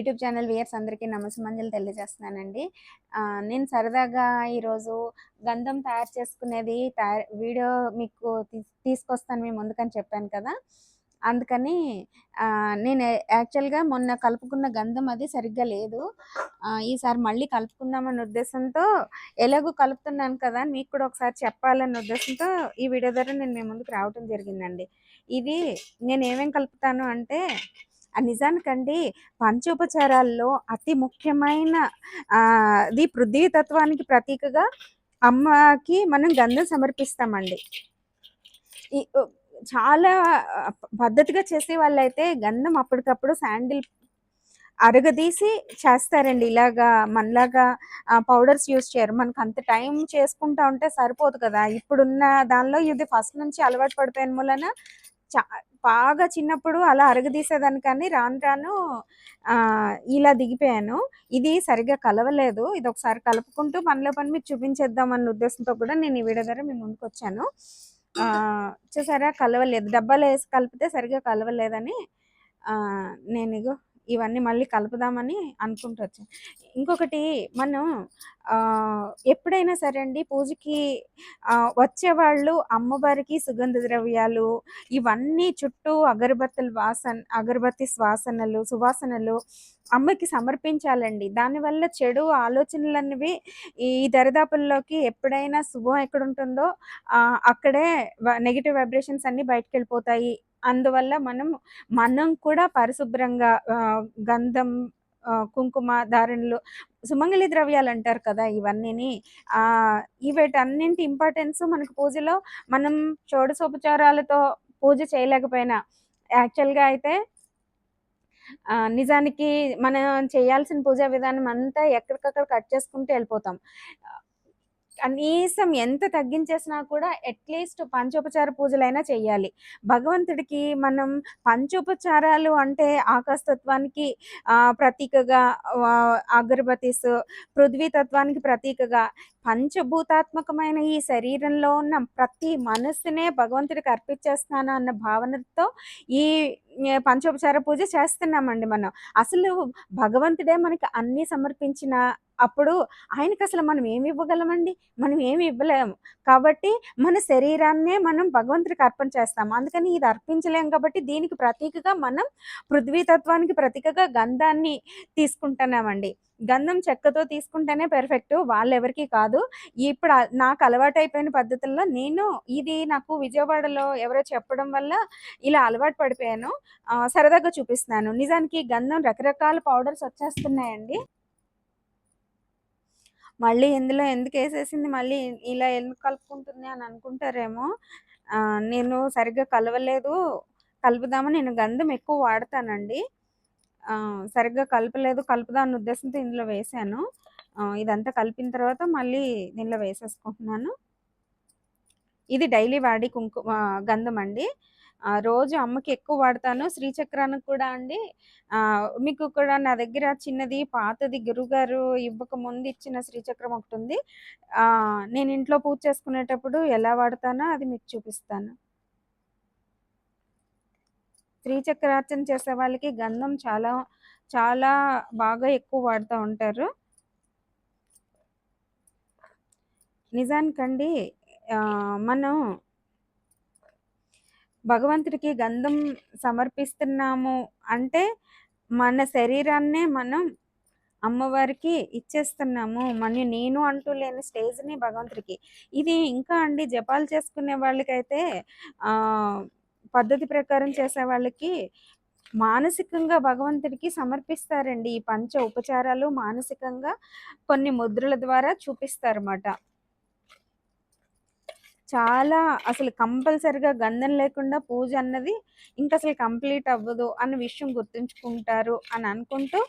YouTube channel weirs అందరికీ నమస్మంజలు తెలియజేస్తున్నానండి. నేను సరదాగా ఈరోజు గంధం తయారు చేసుకునేది తయారు వీడియో మీకు తీసుకొస్తాను మీ ముందుకని చెప్పాను కదా. అందుకని నేను యాక్చువల్గా మొన్న కలుపుకున్న గంధం అది సరిగ్గా లేదు. ఈసారి మళ్ళీ కలుపుకుందామన్న ఉద్దేశంతో ఎలాగో కలుపుతున్నాను కదా మీకు కూడా ఒకసారి చెప్పాలన్న ఉద్దేశంతో ఈ వీడియో ద్వారా నేను మీ ముందుకు రావటం జరిగిందండి. ఇది నేను ఏమేమి కలుపుతాను అంటే నిజానికండి పంచోపచారాల్లో అతి ముఖ్యమైన ఆ, ఇది పృథ్వీతత్వానికి ప్రతీకగా అమ్మకి మనం గంధం సమర్పిస్తామండి. ఈ చాలా పద్ధతిగా చేసే వాళ్ళైతే గంధం అప్పటికప్పుడు శాండిల్ అరగదీసి చేస్తారండి. ఇలాగా మనలాగా పౌడర్స్ యూస్ చేయరు. మనకు అంత టైం చేసుకుంటా ఉంటే సరిపోదు కదా. ఇప్పుడున్న దానిలో ఇది ఫస్ట్ నుంచి అలవాటు పడిపోయిన మూలన చా బాగా చిన్నప్పుడు అలా అరగదీసేదాన్ని కానీ రాను రాను ఇలా దిగిపోయాను. ఇది సరిగ్గా కలవలేదు. ఇది ఒకసారి కలుపుకుంటూ పనిలో పని మీరు చూపించేద్దాం అన్న ఉద్దేశంతో కూడా నేను ఈ వీడియో ద్వారా మీ ముందుకు వచ్చాను. చూసారా? కలవలేదు. డబ్బాలో వేసి కలిపితే సరిగ్గా కలవలేదని నేను ఇగో ఇవన్నీ మళ్ళీ కలుపుదామని అనుకుంటూ ఇంకొకటి మనం ఎప్పుడైనా సరే అండి పూజకి వచ్చేవాళ్ళు అమ్మవారికి సుగంధ ద్రవ్యాలు ఇవన్నీ చుట్టూ అగరబత్తుల వాసన అగరబత్తి శ్వాసనలు సువాసనలు అమ్మకి సమర్పించాలండి. దానివల్ల చెడు ఆలోచనలు అనేవి ఈ దరిదాపుల్లోకి ఎప్పుడైనా శుభం ఎక్కడుంటుందో అక్కడే నెగిటివ్ వైబ్రేషన్స్ అన్నీ బయటకు వెళ్ళిపోతాయి అందువల్ల మనం మనం కూడా పరిశుభ్రంగా ఆ, గంధం కుంకుమ ధారణలు సుమంగళి ద్రవ్యాలు అంటారు కదా ఇవన్నీని. ఆ వీటన్నింటి ఇంపార్టెన్స్ మనకు పూజలో మనం షోడశోపచారాలతో పూజ చేయలేకపోయినా. యాక్చువల్గా అయితే నిజానికి మనం చేయాల్సిన పూజా విధానం అంతా ఎక్కడికక్కడ కట్ చేసుకుంటూ వెళ్ళిపోతాం. కనీసం ఎంత తగ్గించేసినా కూడా అట్లీస్ట్ పంచోపచార పూజలైనా చేయాలి భగవంతుడికి మనం పంచోపచారాలు అంటే ఆకాశతత్వానికి ప్రతీకగా అగరబతీస్ పృథ్వీ తత్వానికి ప్రతీకగా పంచభూతాత్మకమైన ఈ శరీరంలో ఉన్న ప్రతి మనస్సునే భగవంతుడికి అర్పించేస్తున్నాను అన్న భావనతో ఈ పంచోపచార పూజ చేస్తున్నామండి మనం. అసలు భగవంతుడే మనకి అన్ని సమర్పించిన అప్పుడు ఆయనకి అసలు మనం ఏమి ఇవ్వగలమండి? మనం ఏమి ఇవ్వలేము. కాబట్టి మన శరీరాన్నే మనం భగవంతుడికి అర్పణ చేస్తాం అందుకని ఇది అర్పించలేం కాబట్టి దీనికి ప్రతీకగా మనం పృథ్వీ తత్వానికి ప్రతీకగా గంధాన్ని తీసుకుంటున్నామండి. గంధం చెక్కతో తీసుకుంటేనే పెర్ఫెక్ట్ వాళ్ళెవరికి కాదు. ఇప్పుడు నాకు అలవాటైపోయిన పద్ధతుల్లో నేను ఇది నాకు విజయవాడలో ఎవరో చెప్పడం వల్ల ఇలా అలవాటు పడిపోయాను. సరదాగా చూపిస్తున్నాను. నిజానికి గంధం రకరకాల పౌడర్స్ వచ్చేస్తున్నాయండి. మళ్ళీ ఇందులో ఎందుకు వేసేసింది మళ్ళీ ఇలా ఎందుకు కలుపుకుంటుంది అని అనుకుంటారేమో. నేను సరిగ్గా కలవలేదు. కలుపుదామని నేను గంధం ఎక్కువ వాడతానండి. సరిగ్గా కలపలేదు. కలుపుదాం ఉద్దేశంతో ఇందులో వేసాను. ఇదంతా కలిపిన తర్వాత మళ్ళీ దీనిలో వేసేసుకుంటున్నాను. ఇది డైలీ వాడి కుంకుమ గంధం అండి. రోజు అమ్మకి ఎక్కువ వాడతాను. శ్రీచక్రానికి కూడా అండి. మీకు కూడా నా దగ్గర చిన్నది పాతది గురుగారు ఇవ్వక ముందు ఇచ్చిన శ్రీచక్రం ఒకటి ఉంది. నేను ఇంట్లో పూజ చేసుకునేటప్పుడు ఎలా వాడతానో అది మీకు చూపిస్తాను. శ్రీచక్రార్చన చేసే వాళ్ళకి గంధం చాలా చాలా బాగా ఎక్కువ వాడుతూ ఉంటారు. నిజానికండి మనం భగవంతుడికి గంధం సమర్పిస్తున్నాము అంటే మన శరీరాన్నే మనం అమ్మవారికి ఇచ్చేస్తున్నాము. మన నేను అంటూ లేని స్టేజ్ని భగవంతుడికి. ఇది ఇంకా అండి జపాలు చేసుకునే వాళ్ళకైతే పద్ధతి ప్రకారం చేసే వాళ్ళకి మానసికంగా భగవంతుడికి సమర్పిస్తారండి. ఈ పంచ ఉపచారాలు మానసికంగా కొన్ని ముద్రల ద్వారా చూపిస్తారన్నమాట. చాలా అసలు కంపల్సరిగా గంధం లేకుండా పూజ అన్నది ఇంకా అసలు కంప్లీట్ అవ్వదు అన్న విషయం గుర్తుంచుకుంటారు అని అనుకుంటూ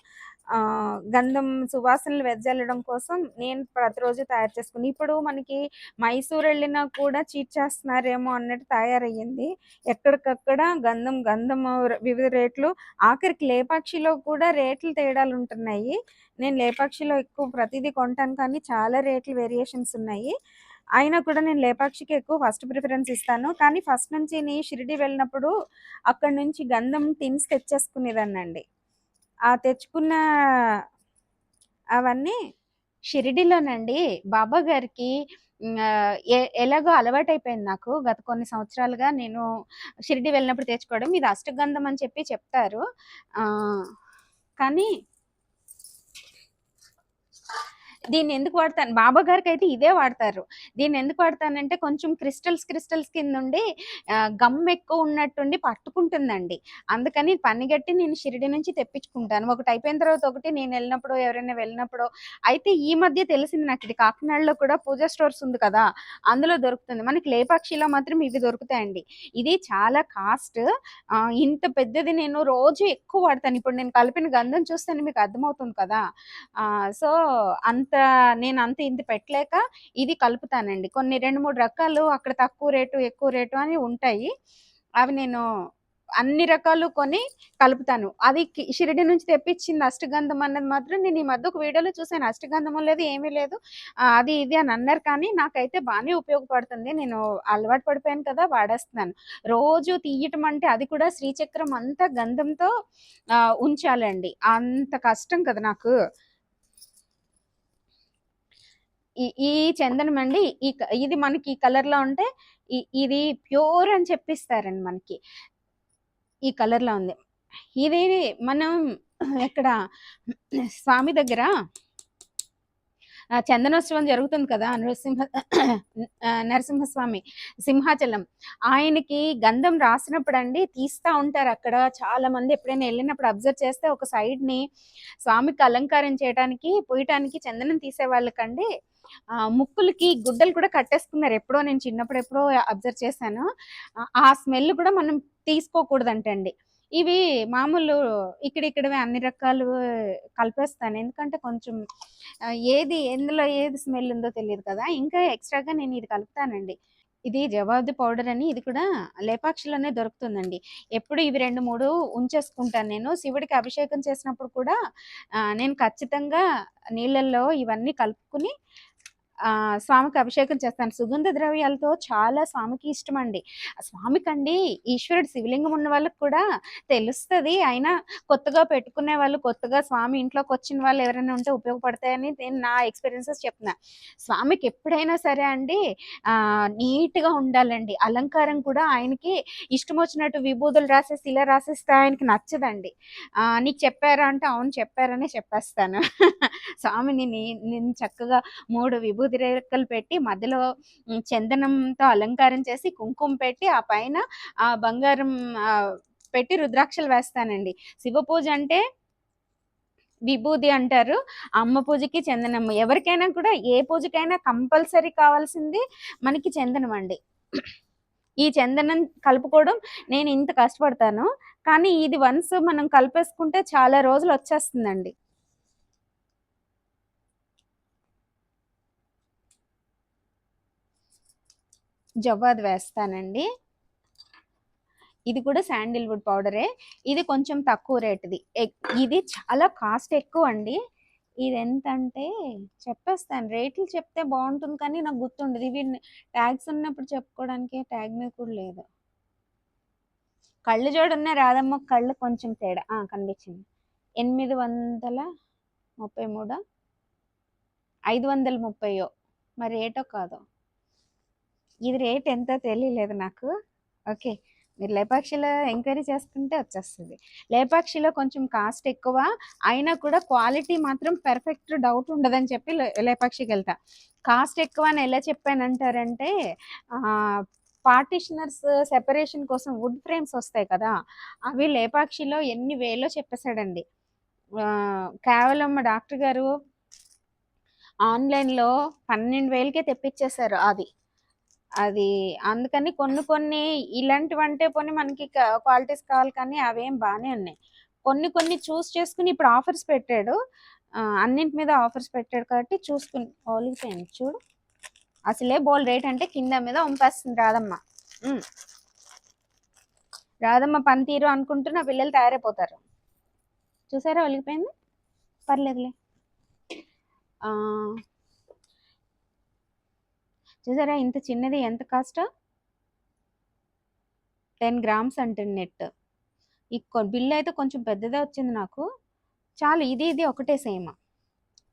గంధం సువాసనలు వెదజల్లడం కోసం నేను ప్రతిరోజు తయారు చేసుకుని ఇప్పుడు మనకి మైసూర్ వెళ్ళినా కూడా చీట్ చేస్తున్నారేమో అన్నట్టు తయారయ్యింది. ఎక్కడికక్కడ గంధం గంధం వివిధ రేట్లు. ఆఖరికి లేపాక్షిలో కూడా రేట్లు తేడాలు ఉంటున్నాయి. నేను లేపాక్షిలో ఎక్కువ ప్రతిదీ కొంటాను కానీ చాలా రేట్లు వేరియేషన్స్ ఉన్నాయి. అయినా కూడా నేను లేపాక్షికి ఎక్కువ ఫస్ట్ ప్రిఫరెన్స్ ఇస్తాను కానీ ఫస్ట్ నుంచి నీ షిరిడి వెళ్ళినప్పుడు అక్కడ నుంచి గంధం తిన్స్ తెచ్చేసుకునేదాన్నండి ఆ తెచ్చుకున్న అవన్నీ షిరిడిలోనండి బాబా గారికి ఎ ఎలాగో అలవాటైపోయింది నాకు. గత కొన్ని సంవత్సరాలుగా నేను షిరిడి వెళ్ళినప్పుడు తెచ్చుకోవడం. ఇది అష్టగంధం అని చెప్పి చెప్తారు. కానీ దీన్ని ఎందుకు వాడతాను బాబా గారికి అయితే ఇదే వాడతారు. దీన్ని ఎందుకు వాడతానంటే కొంచెం క్రిస్టల్స్, క్రిస్టల్స్ కింద ఉండి గమ్ ఎక్కువ ఉన్నట్టుండి పట్టుకుంటుందండి. అందుకని పనిగట్టి నేను షిరిడి నుంచి తెప్పించుకుంటాను. ఒకటి అయిపోయిన తర్వాత ఒకటి నేను వెళ్ళినప్పుడు ఎవరైనా వెళ్ళినప్పుడు అయితే ఈ మధ్య తెలిసింది నాకు ఇది కాకినాడలో కూడా పూజా స్టోర్స్ ఉంది కదా! అందులో దొరుకుతుంది. మనకి లేపాక్షిలో మాత్రం ఇవి దొరుకుతాయండి. ఇది చాలా కాస్ట్. ఇంత పెద్దది నేను రోజు ఎక్కువ వాడతాను. ఇప్పుడు నేను కలిపిన గంధం చూస్తే మీకు అర్థమవుతుంది కదా! సో, అంత నేను అంత ఇంత పెట్టలేక ఇది కలుపుతానండి. కొన్ని 2, 3 రకాలు అక్కడ తక్కువ రేటు, ఎక్కువ రేటు అని ఉంటాయి. అవి నేను అన్ని రకాలు కొని కలుపుతాను. అది కి నుంచి తెప్పించింది అష్టగంధం అన్నది మాత్రం నేను ఈ మధ్య ఒక వీడియోలో చూసాను. అష్టగంధం లేదు, ఏమీ లేదు. అది ఇది అని అన్నారు కానీ నాకైతే బాగానే ఉపయోగపడుతుంది. నేను అలవాటు పడిపోయాను కదా! వాడేస్తున్నాను. రోజు తీయటం అంటే అది కూడా శ్రీచక్రం అంతా గంధంతో ఉంచాలండి. అంత కష్టం కదా నాకు. ఈ ఈ చందనం అండి ఈ ఇది మనకి ఈ కలర్‌లో ఉంటే ఇది ప్యూర్ అని చెప్పిస్తారండి మనకి. ఈ కలర్‌లో ఉంది. ఇది మనం ఇక్కడ స్వామి దగ్గర చందనోత్సవం జరుగుతుంది కదా! నృసింహ నరసింహస్వామి సింహాచలం. ఆయనకి గంధం రాసినప్పుడు అండి తీస్తా చాలా మంది ఎప్పుడైనా వెళ్ళినప్పుడు అబ్జర్వ్ చేస్తే ఒక సైడ్‌ని స్వామికి అలంకారం చేయటానికి, పోయటానికి చందనం తీసేవాళ్ళకండి వాళ్ళకండి ముక్కులకి గుడ్డలు కూడా కట్టేసుకున్నారు. ఎప్పుడో నేను చిన్నప్పుడు ఎప్పుడో అబ్జర్వ్ చేశాను. ఆ స్మెల్ కూడా మనం తీసుకోకూడదంటండి. ఇవి మామూలు ఇక్కడిక్కడివి అన్ని రకాలు కలిపేస్తాను. ఎందుకంటే కొంచెం ఏది ఎందులో ఏది స్మెల్ ఉందో తెలియదు కదా! ఇంకా ఎక్స్‌ట్రాగా నేను ఇది కలుపుతానండి. ఇది జవాబు పౌడర్ అని ఇది కూడా లేపాక్షిలోనే దొరుకుతుందండి. ఎప్పుడు ఇవి 2, 3 ఉంచేసుకుంటాను నేను. శివుడికి అభిషేకం చేసినప్పుడు కూడా నేను ఖచ్చితంగా నీళ్ళల్లో ఇవన్నీ కలుపుకొని స్వామికి అభిషేకం చేస్తాను. సుగంధ ద్రవ్యాలతో చాలా స్వామికి ఇష్టం అండి స్వామికండి ఈశ్వరుడు శివలింగం ఉన్న వాళ్ళకి కూడా తెలుస్తుంది అయినా కొత్తగా పెట్టుకునే వాళ్ళు, కొత్తగా స్వామి ఇంట్లోకి వచ్చిన వాళ్ళు ఎవరైనా ఉంటే ఉపయోగపడతాయని నేను నా ఎక్స్‌పీరియన్సెస్ చెప్తున్నా. స్వామికి ఎప్పుడైనా సరే అండి నీట్‌గా ఉండాలండి. అలంకారం కూడా ఆయనకి ఇష్టం వచ్చినట్టు విభూతులు రాసేసి, ఇలా రాసేస్తే ఆయనకి నచ్చదండి. "నీకు చెప్పారా?" అంటే, "అవును చెప్పారనే" చెప్పేస్తాను. స్వామిని నేను చక్కగా మూడు విభూ రేఖలు పెట్టి మధ్యలో చందనంతో అలంకారం చేసి, కుంకుమ పెట్టి, ఆ పైన ఆ బంగారం పెట్టి రుద్రాక్షలు వేస్తానండి. శివ పూజ అంటే విభూది అంటారు. అమ్మ పూజకి చందనం. ఎవరికైనా కూడా ఏ పూజకైనా కంపల్సరీ కావాల్సింది మనకి చందనం అండి. ఈ చందనం కలుపుకోవడం నేను ఇంత కష్టపడతాను. కానీ ఇది వన్స్ మనం కలిపేసుకుంటే చాలా రోజులు వచ్చేస్తుందండి జవ్వాది వేస్తానండి. ఇది కూడా శాండిల్‌వుడ్ పౌడరే. ఇది కొంచెం తక్కువ రేట్‌ది. ఎక్ ఇది చాలా కాస్ట్ ఎక్కువ అండి ఇది ఎంత అంటే చెప్పేస్తాను. రేట్లు చెప్తే బాగుంటుంది కానీ నాకు గుర్తుండదు. ఇవి ట్యాగ్స్ ఉన్నప్పుడు చెప్పుకోవడానికి ట్యాగ్ మీద కూడా లేదు. కళ్ళు కళ్ళజోడున్న రాదమ్మ కళ్ళు కొంచెం తేడా. కనిపించింది ఎనిమిది వందల ముప్పై మూడు ఐదు వందల ముప్పయో మరి ఏటో కాదో. ఇది రేట్ ఎంతో తెలియలేదు నాకు. ఓకే. మీరు లేపాక్షిలో ఎంక్వైరీ చేసుకుంటే వచ్చేస్తుంది లేపాక్షిలో కొంచెం కాస్ట్ ఎక్కువ. అయినా కూడా క్వాలిటీ మాత్రం పెర్ఫెక్ట్ డౌట్ ఉండదని చెప్పి లేపాక్షికి వెళ్తా కాస్ట్ ఎక్కువ అని ఎలా చెప్పానంటారంటే పార్టిషనర్స్ సెపరేషన్ కోసం వుడ్ ఫ్రేమ్స్ వస్తాయి కదా! అవి లేపాక్షిలో ఎన్ని వేలో చెప్పేసాడండి. కేవలం డాక్టర్ గారు ఆన్‌లైన్‌లో 12,000కే తెప్పిచ్చేసారు అది. అది అందుకని కొన్ని కొన్ని ఇలాంటివంటే పోనీ మనకి క్వాలిటీస్ కావాలి కానీ అవేం బాగానే ఉన్నాయి. కొన్ని కొన్ని చూస్ చేసుకుని ఇప్పుడు ఆఫర్స్ పెట్టాడు. అన్నింటి మీద ఆఫర్స్ పెట్టాడు కాబట్టి చూసుకుని ఒలిగిపోయింది చూడు. అసలే బోల్ రేట్ అంటే కింద మీద వంపేస్తుంది రాదమ్మ రాదమ్మ పనితీరు అనుకుంటూ నా పిల్లలు తయారైపోతారు. చూసారా ఒలిగిపోయింది? పర్లేదులే. చూసారా? ఇంత చిన్నది ఎంత కాస్ట్? టెన్ గ్రామ్స్ అంటుంది నెట్. ఈ బిల్ అయితే కొంచెం పెద్దదే వచ్చింది నాకు. చాలు ఇది ఇది ఒకటే సేమ్.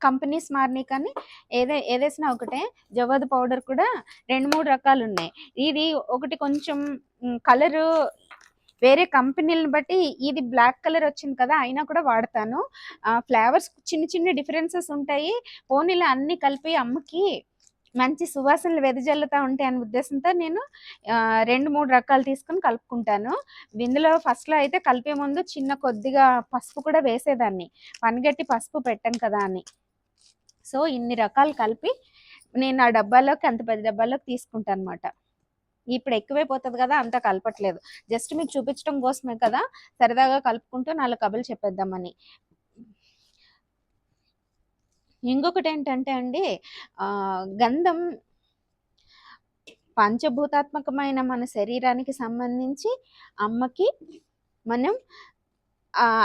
కంపెనీస్ మారినాయి కానీ ఏదే ఏదేసినా ఒకటే. జవాదు పౌడర్ కూడా రెండు మూడు రకాలు ఉన్నాయి. ఇది ఒకటి కొంచెం కలరు వేరే కంపెనీలను బట్టి ఇది బ్లాక్ కలర్ వచ్చింది కదా అయినా కూడా వాడతాను. ఫ్లేవర్స్ చిన్న చిన్న డిఫరెన్సెస్ ఉంటాయి. పోనీలో అన్ని కలిపి అమ్మకి మంచి సువాసనలు వెదజల్లుతూ ఉంటాయి అనే ఉద్దేశంతో నేను రెండు మూడు రకాలు తీసుకొని కలుపుకుంటాను. ఇందులో ఫస్ట్లో అయితే కలిపే ముందు చిన్న కొద్దిగా పసుపు కూడా వేసేదాన్ని. పనిగట్టి పసుపు పెట్టాను కదా అని. సో ఇన్ని రకాలు కలిపి నేను ఆ డబ్బాలోకి అంత పెద్ద డబ్బాలోకి తీసుకుంటాను అనమాట ఇప్పుడు ఎక్కువైపోతుంది కదా అంత కలపట్లేదు. జస్ట్ మీకు చూపించడం కోసమే కదా సరదాగా కలుపుకుంటూ నాలుగు కబులు చెప్పేద్దామని. ఇంకొకటి ఏంటంటే అండి గంధం పంచభూతాత్మకమైన మన శరీరానికి సంబంధించి అమ్మకి మనం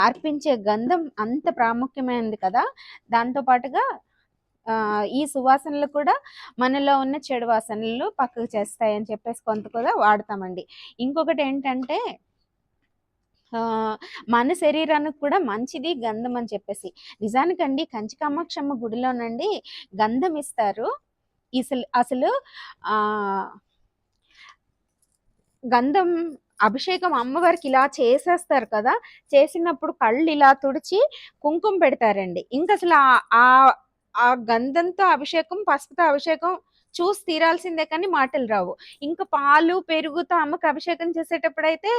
అర్పించే గంధం అంత ప్రాముఖ్యమైనది కదా. దాంతో పాటుగా ఈ సువాసనలు కూడా మనలో ఉన్న చెడు వాసనలు పక్కకు చేస్తాయని చెప్పేసి కొంత కూడా వాడతామండి. ఇంకొకటి ఏంటంటే మన శరీరానికి కూడా మంచిది గంధం అని చెప్పేసి. నిజానికండి కంచి కామాక్షమ్మ గుడిలోనండి గంధం ఇస్తారు అసలు అసలు ఆ గంధం అభిషేకం అమ్మవారికి ఇలా చేసేస్తారు కదా. చేసినప్పుడు కళ్ళు ఇలా తుడిచి కుంకుమ పెడతారండి. ఇంకా అసలు ఆ- ఆ ఆ గంధంతో అభిషేకం పసుపుతో అభిషేకం చూసి తీరాల్సిందే కానీ మాటలు రావు. ఇంకా పాలు పెరుగుతూ అమ్మకి అభిషేకం చేసేటప్పుడు అయితే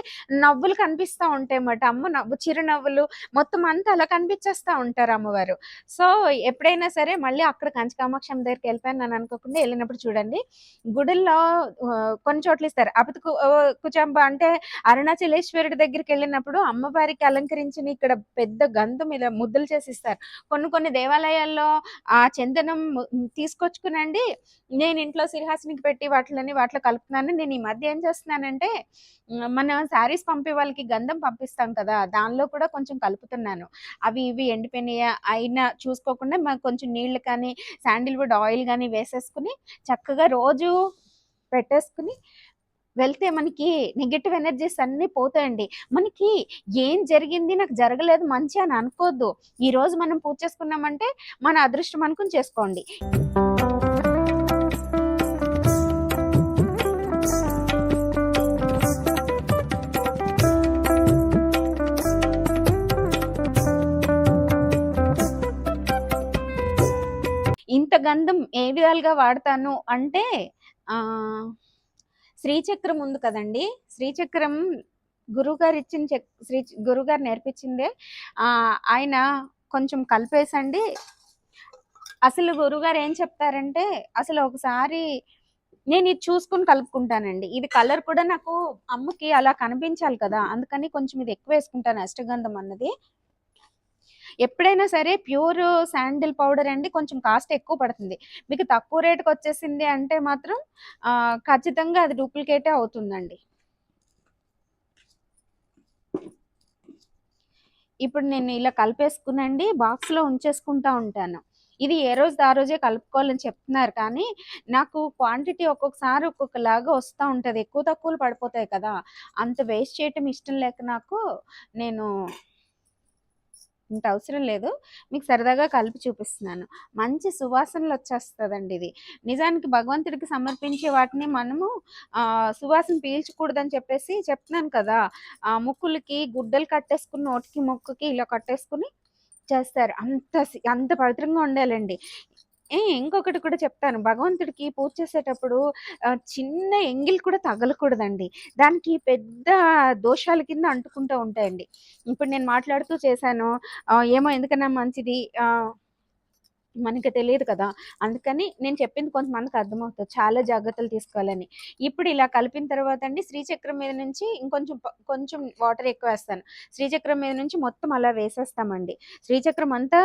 నవ్వులు కనిపిస్తూ ఉంటాయి అన్నమాట. అమ్మ నవ్వు చిరునవ్వులు మొత్తం అంతా అలా కనిపించేస్తూ ఉంటారు అమ్మవారు. సో ఎప్పుడైనా సరే మళ్ళీ అక్కడ కంచకామాక్షం దగ్గరికి వెళ్ళిపోయాను నేను అనుకోకుండా వెళ్ళినప్పుడు చూడండి గుడుల్లో కొన్ని చోట్ల ఇస్తారు. అపతి కుచంబ అంటే అరుణాచలేశ్వరుడి దగ్గరికి వెళ్ళినప్పుడు అమ్మవారికి అలంకరించిన ఇక్కడ పెద్ద గంధం ఇలా ముద్దలు చేసి ఇస్తారు. కొన్ని కొన్ని దేవాలయాల్లో ఆ చందనం తీసుకొచ్చుకునండి నేను ఇంట్లో సిరిహాసనికి పెట్టి వాటిని వాటిలో కలుపుతున్నాను. నేను ఈ మధ్య ఏం చేస్తున్నానంటే మన శారీస్ పంపే వాళ్ళకి గంధం పంపిస్తాం కదా దానిలో కూడా కొంచెం కలుపుతున్నాను. అవి ఇవి ఎండిపోయినాయా అయినా చూసుకోకుండా మాకు కొంచెం నీళ్ళు కానీ శాండిల్వుడ్ ఆయిల్ కానీ వేసేసుకుని చక్కగా రోజు పెట్టేసుకుని వెళ్తే మనకి నెగిటివ్ ఎనర్జీస్ అన్నీ పోతాయండి. మనకి ఏం జరిగింది నాకు జరగలేదు మంచి అని అనుకోవద్దు ఈరోజు మనం పూజ చేసుకున్నామంటే మన అదృష్టం అనుకుని చేసుకోండి. ఇంత గంధం ఏ విధాలుగా వాడతాను అంటే శ్రీచక్రం ఉంది కదండి. శ్రీచక్రం గురువుగారు ఇచ్చిన చక్ శ్రీ గురువుగారు నేర్పించిందే. ఆయన కొంచెం కలిపేసండి. అసలు గురువుగారు ఏం చెప్తారంటే అసలు ఒకసారి నేను ఇది చూసుకుని కలుపుకుంటానండి. ఇది కలర్ కూడా నాకు అమ్మకి అలా కనిపించాలి కదా అందుకని కొంచెం ఇది ఎక్కువ వేసుకుంటాను అష్టగంధం అన్నది. ఎప్పుడైనా సరే ప్యూర్ శాండిల్ పౌడర్ అండి కొంచెం కాస్ట్ ఎక్కువ పడుతుంది. మీకు తక్కువ రేటుకి వచ్చేసింది అంటే మాత్రం ఖచ్చితంగా అది డూప్లికేటే అవుతుందండి. ఇప్పుడు నేను ఇలా కలిపేసుకునండి బాక్స్లో ఉంచేసుకుంటా ఉంటాను. ఇది ఏ రోజు ఆ రోజే కలుపుకోవాలని చెప్తున్నారు కానీ నాకు క్వాంటిటీ ఒక్కొక్కసారి ఒక్కొక్కలాగా వస్తూ ఉంటుంది. ఎక్కువ తక్కువలు పడిపోతాయి కదా అంత వేస్ట్ చేయటం ఇష్టం లేక నాకు నేను ఇంత అవసరం లేదు. మీకు సరదాగా కలిపి చూపిస్తున్నాను. మంచి సువాసనలు వచ్చేస్తుందండి ఇది. నిజానికి భగవంతుడికి సమర్పించే వాటిని మనము సువాసన పీల్చకూడదని చెప్పేసి చెప్తున్నాను కదా. ఆ ముక్కులకి గుడ్డలు కట్టేసుకుని నోటికి ముక్కుకి ఇలా కట్టేసుకుని చేస్తారు. అంత సి- అంత పవిత్రంగా ఉండాలండి. ఏ ఇంకొకటి కూడా చెప్తాను. భగవంతుడికి పూజ చేసేటప్పుడు ఆ, చిన్న ఎంగిల్ కూడా తగలకూడదండి. దానికి పెద్ద దోషాల కింద అంటుకుంటూ ఉంటాయండి. ఇప్పుడు నేను మాట్లాడుతూ చేశాను. ఏమో ఎందుకన్నా మంచిది? ఆ, మనకి తెలియదు కదా. అందుకని నేను చెప్పింది కొంతమందికి అర్థమవుతుంది. చాలా జాగ్రత్తలు తీసుకోవాలని. ఇప్పుడు ఇలా కలిపిన తర్వాత అండి శ్రీచక్రం మీద నుంచి ఇంకొంచెం కొంచెం వాటర్ ఎక్కువ వేస్తాను. శ్రీచక్రం మీద నుంచి మొత్తం అలా వేసేస్తామండి. శ్రీచక్రం అంతా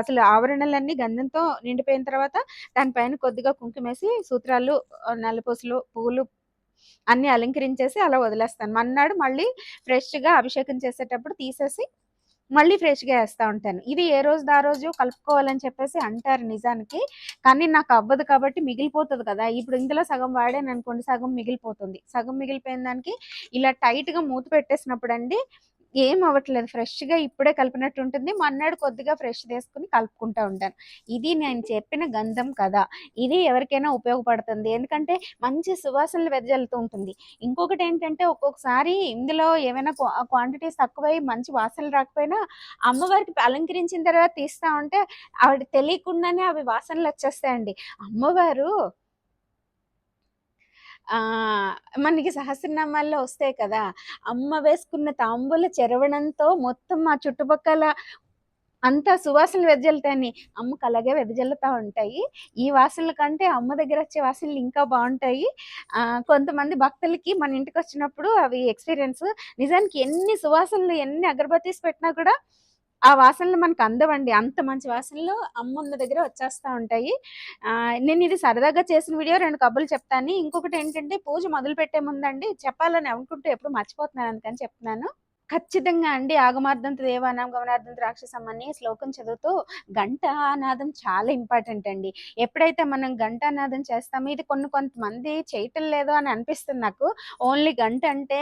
అసలు ఆవరణలన్నీ గంధంతో నిండిపోయిన తర్వాత దానిపైన కొద్దిగా కుంకుమేసి సూత్రాలు నల్లపూసలు పువ్వులు అన్ని అలంకరించేసి అలా వదిలేస్తాను. మన్నాడు మళ్ళీ ఫ్రెష్గా అభిషేకం చేసేటప్పుడు తీసేసి మళ్ళీ ఫ్రెష్గా వేస్తూ ఉంటాను. ఇది ఏ రోజు ఆ రోజు కలుపుకోవాలని చెప్పేసి అంటారు నిజానికి. కానీ నాకు అవ్వదు కాబట్టి మిగిలిపోతుంది కదా. ఇప్పుడు ఇందులో సగం వాడాను అనుకోండి సగం మిగిలిపోతుంది. సగం మిగిలిపోయిన దానికి ఇలా టైట్గా మూత పెట్టేసినప్పుడు అండి ఏం అవ్వట్లేదు. ఫ్రెష్గా ఇప్పుడే కలిపినట్టు ఉంటుంది. మన్నాడు కొద్దిగా ఫ్రెష్ తీసుకుని కలుపుకుంటూ ఉంటాను ఇది నేను చెప్పిన గంధం కదా. ఇది ఎవరికైనా ఉపయోగపడుతుంది. ఎందుకంటే మంచి సువాసనలు వెదజల్లుతూ ఉంటుంది. ఇంకొకటి ఏంటంటే ఒక్కొక్కసారి ఇందులో ఏమైనా క్వాంటిటీస్ తక్కువై మంచి వాసనలు రాకపోయినా అమ్మవారికి అలంకరించిన తర్వాత తీస్తా ఉంటే ఆవిడ తెలియకుండానే అవి వాసనలు వచ్చేస్తాయండి. అమ్మవారు మనకి సహస్రనామాల్లో వస్తాయి కదా. అమ్మ వేసుకున్న తాంబూల చెరవడంతో మొత్తం మా చుట్టుపక్కల అంతా సువాసనలు వెదజల్లుతాయని అమ్మకు అలాగే వెదజల్లుతూ ఉంటాయి. ఈ వాసనల కంటే అమ్మ దగ్గర వచ్చే వాసనలు ఇంకా బాగుంటాయి. కొంతమంది భక్తులకి మన ఇంటికి వచ్చినప్పుడు అవి ఎక్స్పీరియన్స్. నిజానికి ఎన్ని సువాసనలు ఎన్ని అగరబత్తీస్ పెట్టినా కూడా ఆ వాసనలు మనకు అందవండి. అంత మంచి వాసనలు అమ్మ ఉన్న దగ్గర వచ్చేస్తూ ఉంటాయి. ఆ, నేను ఇది సరదాగా చేసిన వీడియో రెండు కబుర్లు చెప్తాను. ఇంకొకటి ఏంటంటే పూజ మొదలు పెట్టే ముందండి చెప్పాలని అనుకుంటూ ఎప్పుడు మర్చిపోతున్నాను అందుకని చెప్తున్నాను. ఖచ్చితంగా అండి. ఆగమార్థంత దేవానాం గమనార్థంత రాక్షసం అని శ్లోకం చదువుతూ ఘంటానాదం చాలా ఇంపార్టెంట్ అండి. ఎప్పుడైతే మనం ఘంటానాదం చేస్తామో ఇది కొన్ని కొంతమంది చేయటం లేదు అని అనిపిస్తుంది నాకు. ఓన్లీ గంట అంటే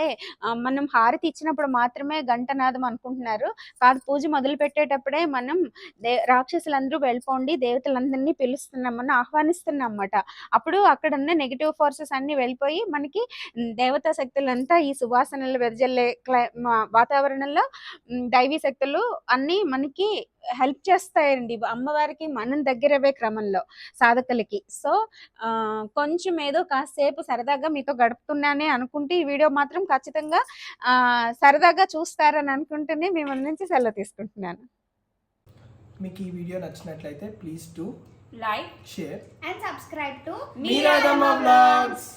మనం హారతి ఇచ్చినప్పుడు మాత్రమే ఘంటనాదం అనుకుంటున్నారు. కాదు పూజ మొదలు పెట్టేటప్పుడే మనం దే రాక్షసులందరూ వెళ్ళిపోండి దేవతలందరినీ పిలుస్తున్నామని ఆహ్వానిస్తున్నాం అన్నమాట అప్పుడు అక్కడ ఉన్న నెగిటివ్ ఫోర్సెస్ అన్ని వెళ్ళిపోయి మనకి దేవతా శక్తులంతా ఈ సువాసనలు వెదజల్లే క్లై మా- వాతావరణంలో దైవీ శక్తులు అన్నీ మనకి హెల్ప్ చేస్తాయండి. అమ్మవారికి మనం దగ్గరవే క్రమంలో సాధకులకి. సో కొంచెం ఏదో కాసేపు సరదాగా మీతో గడుపుతున్నానే అనుకుంటే ఈ వీడియో మాత్రం ఖచ్చితంగా ఆ, సరదాగా చూస్తారని అనుకుంటూనే మేము నుంచి సెలవు తీసుకుంటున్నాను. మీకు ఈ వీడియో నచ్చినట్లయితే please to like share subscribe to Meeradamma blogs.